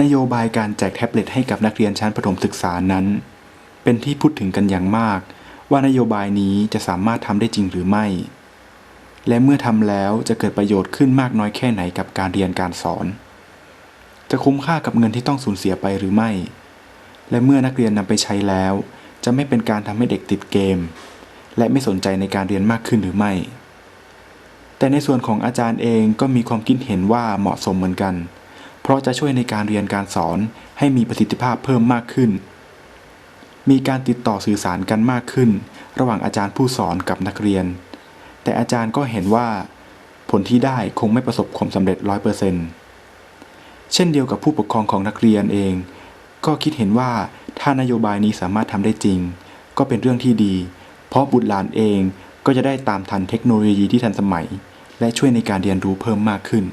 นโยบายการแจกแท็บเล็ตให้กับนักเรียนชั้นประถมศึกษานั้น เป็นที่พูดถึงกันอย่างมาก ว่านโยบายนี้จะสามารถทำได้จริงหรือไม่ และเมื่อทำแล้วจะเกิดประโยชน์ขึ้นมากน้อยแค่ไหนกับการเรียนการสอน จะคุ้มค่ากับเงินที่ต้องสูญเสียไปหรือไม่ และเมื่อนักเรียนนำไปใช้แล้ว จะไม่เป็นการทำให้เด็กติดเกม และไม่สนใจในการเรียนมากขึ้นหรือไม่ แต่ในส่วนของอาจารย์เองก็มีความคิดเห็นว่าเหมาะสมเหมือนกันเราะจะช่วยในการเรียนการสอนให้มีประสิทธิภาพเพิ่มมากขึ้น มีการติดต่อสื่อสารกันมากขึ้น ระหว่างอาจารย์ผู้สอนกับนักเรียน แต่อาจารย์ก็เห็นว่า ผลที่ได้คงไม่ประสบความสำเร็จร้อยเปอร์เซ็นต์เช่นเดียวกับผู้ปกครองของนักเรียนเอง ก็คิดเห็นว่าถ้านโยบายนี้สามารถทำได้จริง ก็เป็นเรื่องที่ดี เพราะบุตรหลานเองก็จะได้ตามทันเทคโนโลยีที่ทันสมัย และช่วยในการเรียนรู้เพิ่มมากขึ้น